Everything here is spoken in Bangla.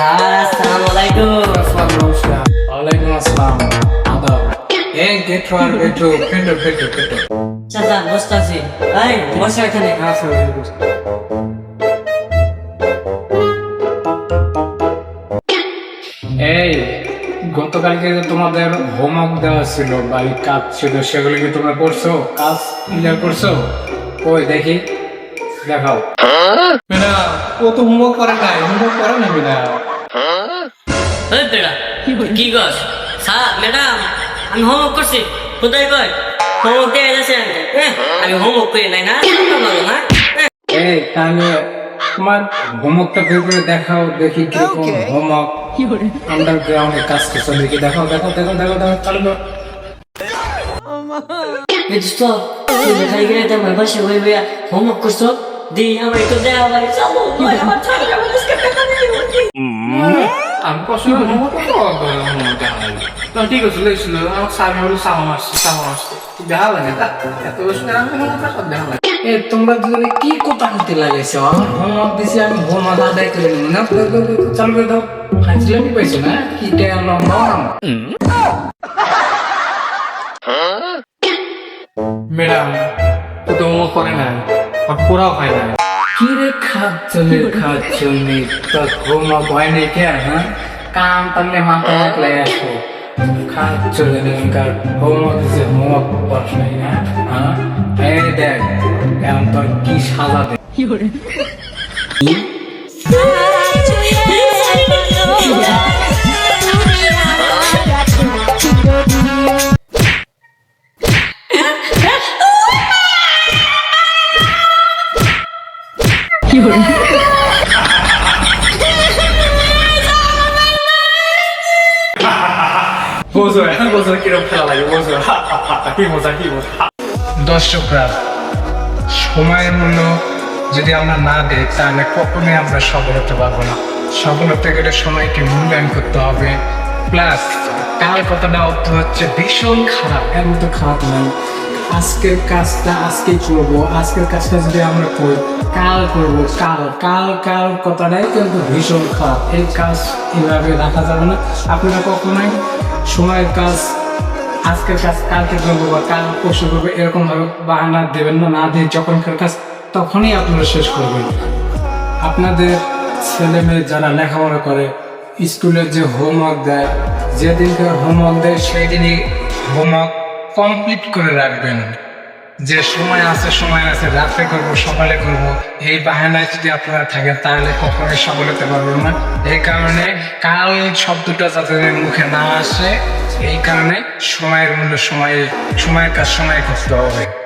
স্যার আসসালামু আলাইকুম আসসালাম নমস্কার ওয়ালাইকুম আসসালাম আদাব এই গেট্রো আর গেট্রো ফেটো ফেটো ফেটো চাচা বসতে আছি এই বসে এখানে হ্যাঁ এই গতকালকে তোমাদের হোমওয়ার্ক দেওয়া ছিল বা এই কাজ ছিল সেগুলো কি তোমরা করছ? কাজ ক্লিয়ার করছ? ওই দেখি। দেখাও। বিনা ও তো হোমওয়ার্ক করে নাই হোমওয়ার্ক করে না বিনা। কি গস স্যার ম্যাডাম আমি হোমওয়ার্ক করছি। কোথায় কয়? হোমওয়ার্ক দিয়ে গেছে আমি হোমওয়ার্ক করি নাই না। না এই তাহলে তোমার হোমওয়ার্কটা বের করে দেখাও দেখি কীরকম হোমওয়ার্ক আন্ডারগ্রাউন্ডে কাজ করছ দেখি দেখাও দেখো দেখো দেখো দেখো চালু করো। দোস্ত তুই দেখাই গেলে তো আমার বাসে হোমওয়ার্ক করছ। আমার একটু আমার আমার নেই আমি পছন্দ ঠিক আছে লেগেছিল আমার সামনে হলো সামা মাসছে সামা মাসছে দেখা লাগে তা এত বেশি আমি সব দেখা লাগে এ তোমরা দুজনে কি কথা হতে লাগেছো আমার হোমওয়ার্ক দিছি আমি হোমওয়ার্ক আদায় করে নিব। না চালু করে দাও। ফাইজলামি পাইছো না? কি টেয়া লম্বা ম্যাডাম তো করে না আর পুরাও হয় না। কি রে খাচ্ছ রে খাচ্ছ নি তো হোমওয়ার্ক হয়? নাই হ্যাঁ কাম তাহলে মাথা রাখলে আসো খাচ্ছ রে নিকার হোমওয়ার্ক দিছে হোমওয়ার্ক নাই না হ্যাঁ? এই দেখ, এখন তোর কি সাজা দে। সময়ের মূল্য যদি আমরা না দিই, তাহলে কখনোই আমরা সফল হতে পারব না। সফল হতে গেলে সময়কে মূল্যায়ন করতে হবে। প্লাস, কাল কথাটা অর্থ হচ্ছে ভীষণ খারাপ। এর মতো খারাপ নয়। আজকের কাজটা, আজকে করব, আজকের কাজটা যদি আমরা করি, কাল করব, কাল কাল কাল কথাটাই কিন্তু ভীষণ খারাপ। এই কাজ এভাবে রাখা যাবে না। আপনারা কখনোই সময়ের কাজ, আজকের কাজ, কালকে করব বা কাল পরশু করব এরকম ভাবে বাহানা দেবেন না না দিয়ে যখনকার কাজ, তখনই আপনারা শেষ করবেন। আপনাদের ছেলে মেয়ে যারা লেখাপড়া করে স্কুলের যে হোমওয়ার্ক দেয় যেদিনকে হোমওয়ার্ক দেয় সেই দিনই হোমওয়ার্ক কমপ্লিট করে রাখবেন। যে সময় আছে সময় আছে, রাতে করব, সকালে করব। এই বাহানায় যদি আপনারা থাকেন, তাহলে কখনোই সফল হতে পারবেন না। এই কারণে কাল শব্দটা যাদের মুখে না আসে, এই কারণে সময়ের মূল্য, সময়ে, সময়ের কাজ সময় করতে হবে।